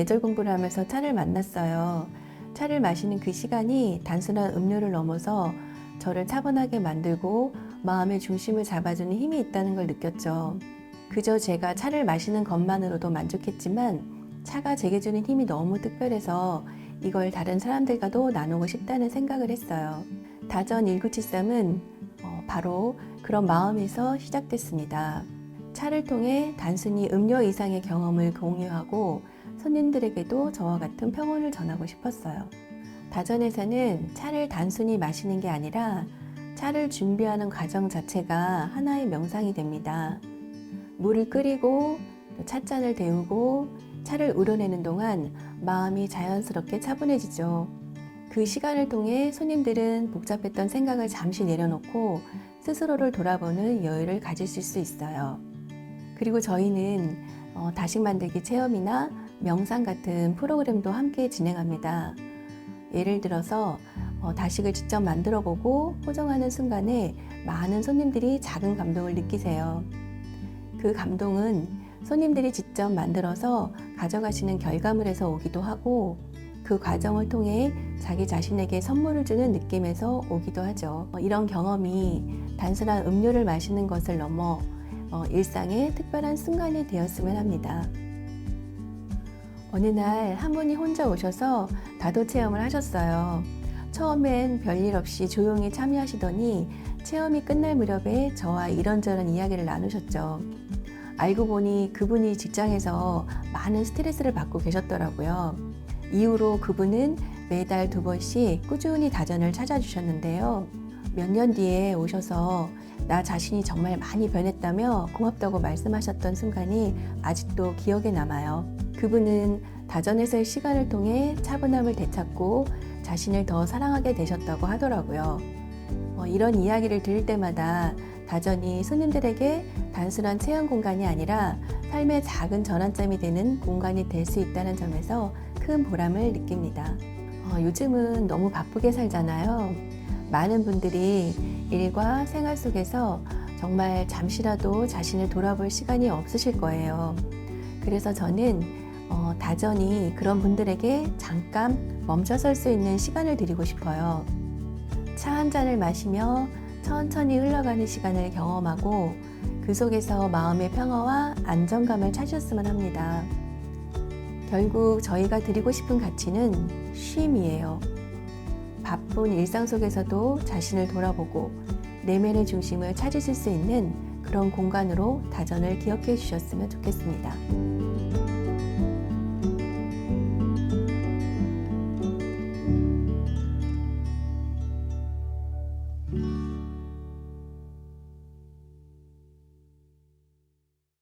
계절 공부를 하면서 차를 만났어요. 차를 마시는 그 시간이 단순한 음료를 넘어서 저를 차분하게 만들고 마음의 중심을 잡아주는 힘이 있다는 걸 느꼈죠. 그저 제가 차를 마시는 것만으로도 만족했지만 차가 제게 주는 힘이 너무 특별해서 이걸 다른 사람들과도 나누고 싶다는 생각을 했어요. 다전 1973은 어, 바로 그런 마음에서 시작됐습니다. 차를 통해 단순히 음료 이상의 경험을 공유하고 손님들에게도 저와 같은 평온을 전하고 싶었어요. 다전에서는 차를 단순히 마시는 게 아니라 차를 준비하는 과정 자체가 하나의 명상이 됩니다. 물을 끓이고 또 찻잔을 데우고 차를 우려내는 동안 마음이 자연스럽게 차분해지죠. 그 시간을 통해 손님들은 복잡했던 생각을 잠시 내려놓고 스스로를 돌아보는 여유를 가지실 수 있어요. 그리고 저희는 어, 다식 만들기 체험이나 명상 같은 프로그램도 함께 진행합니다. 예를 들어서 어, 다식을 직접 만들어 보고 포장하는 순간에 많은 손님들이 작은 감동을 느끼세요. 그 감동은 손님들이 직접 만들어서 가져가시는 결과물에서 오기도 하고 그 과정을 통해 자기 자신에게 선물을 주는 느낌에서 오기도 하죠. 어, 이런 경험이 단순한 음료를 마시는 것을 넘어 어, 일상의 특별한 순간이 되었으면 합니다. 어느 날 한 분이 혼자 오셔서 다도 체험을 하셨어요. 처음엔 별일 없이 조용히 참여하시더니 체험이 끝날 무렵에 저와 이런저런 이야기를 나누셨죠. 알고 보니 그분이 직장에서 많은 스트레스를 받고 계셨더라고요. 이후로 그분은 매달 두 번씩 꾸준히 다전을 찾아주셨는데요. 몇 년 뒤에 오셔서 나 자신이 정말 많이 변했다며 고맙다고 말씀하셨던 순간이 아직도 기억에 남아요. 그분은 다전에서의 시간을 통해 차분함을 되찾고 자신을 더 사랑하게 되셨다고 하더라고요. 어, 이런 이야기를 들을 때마다 다전이 손님들에게 단순한 체험 공간이 아니라 삶의 작은 전환점이 되는 공간이 될 수 있다는 점에서 큰 보람을 느낍니다. 어, 요즘은 너무 바쁘게 살잖아요. 많은 분들이 일과 생활 속에서 정말 잠시라도 자신을 돌아볼 시간이 없으실 거예요. 그래서 저는 어, 다전이 그런 분들에게 잠깐 멈춰설 수 있는 시간을 드리고 싶어요. 차 한 잔을 마시며 천천히 흘러가는 시간을 경험하고 그 속에서 마음의 평화와 안정감을 찾으셨으면 합니다. 결국 저희가 드리고 싶은 가치는 쉼이에요. 바쁜 일상 속에서도 자신을 돌아보고 내면의 중심을 찾으실 수 있는 그런 공간으로 다전을 기억해 주셨으면 좋겠습니다.